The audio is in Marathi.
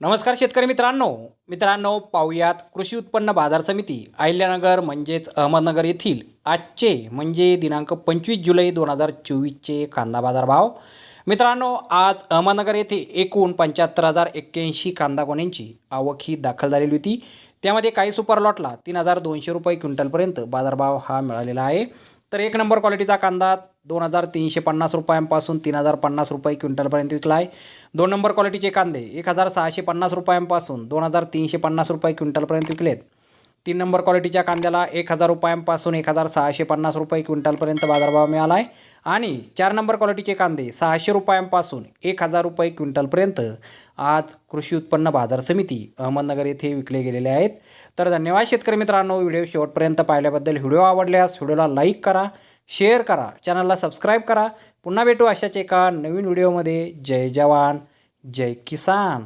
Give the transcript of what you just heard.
नमस्कार शेतकरी मित्रांनो. मित्रांनो पाहुयात कृषी उत्पन्न बाजार समिती अहिल्यानगर म्हणजेच अहमदनगर येथील आजचे म्हणजे दिनांक पंचवीस जुलै दोन हजार चोवीसचे कांदा बाजार भाव मित्रांनो आज अहमदनगर येथे एकूण पंच्याहत्तर हजार एक्क्याऐंशी कांदा गोण्यांची आवक ही दाखल झालेली होती. त्यामध्ये काही सुपर लॉटला तीन हजार दोनशे रुपये क्विंटलपर्यंत बाजारभाव हा मिळालेला आहे. तर एक नंबर क्वालिटीचा कांदा दोन हजार तीनशे पन्नास रुपयांपासून तीन हजार पन्नास रुपये क्विंटलपर्यंत विकला आहे. दोन नंबर क्वालिटीचे कांदे एक हजार सहाशे पन्नास रुपयांपासून दोन हजार तीनशे पन्नास रुपये क्विंटलपर्यंत विकलेत. तीन नंबर क्वालिटीच्या कांद्याला एक हजार रुपयांपासून एक हजार सहाशे पन्नास रुपये क्विंटलपर्यंत बाजारभाव मिळाला आहे. आणि चार नंबर क्वालिटीचे कांदे सहाशे रुपयांपासून एक हजार रुपये क्विंटलपर्यंत आज कृषी उत्पन्न बाजार समिती अहमदनगर येथे विकले गेलेले आहेत. तर धन्यवाद शेतकरी मित्रांनो व्हिडिओ शेवटपर्यंत पाहिल्याबद्दल. व्हिडिओ आवडल्यास व्हिडिओला लाईक करा शेअर करा चॅनलला सबस्क्राईब करा. पुन्हा भेटू अशाच एका नवीन व्हिडिओमध्ये. जय जवान जय किसान.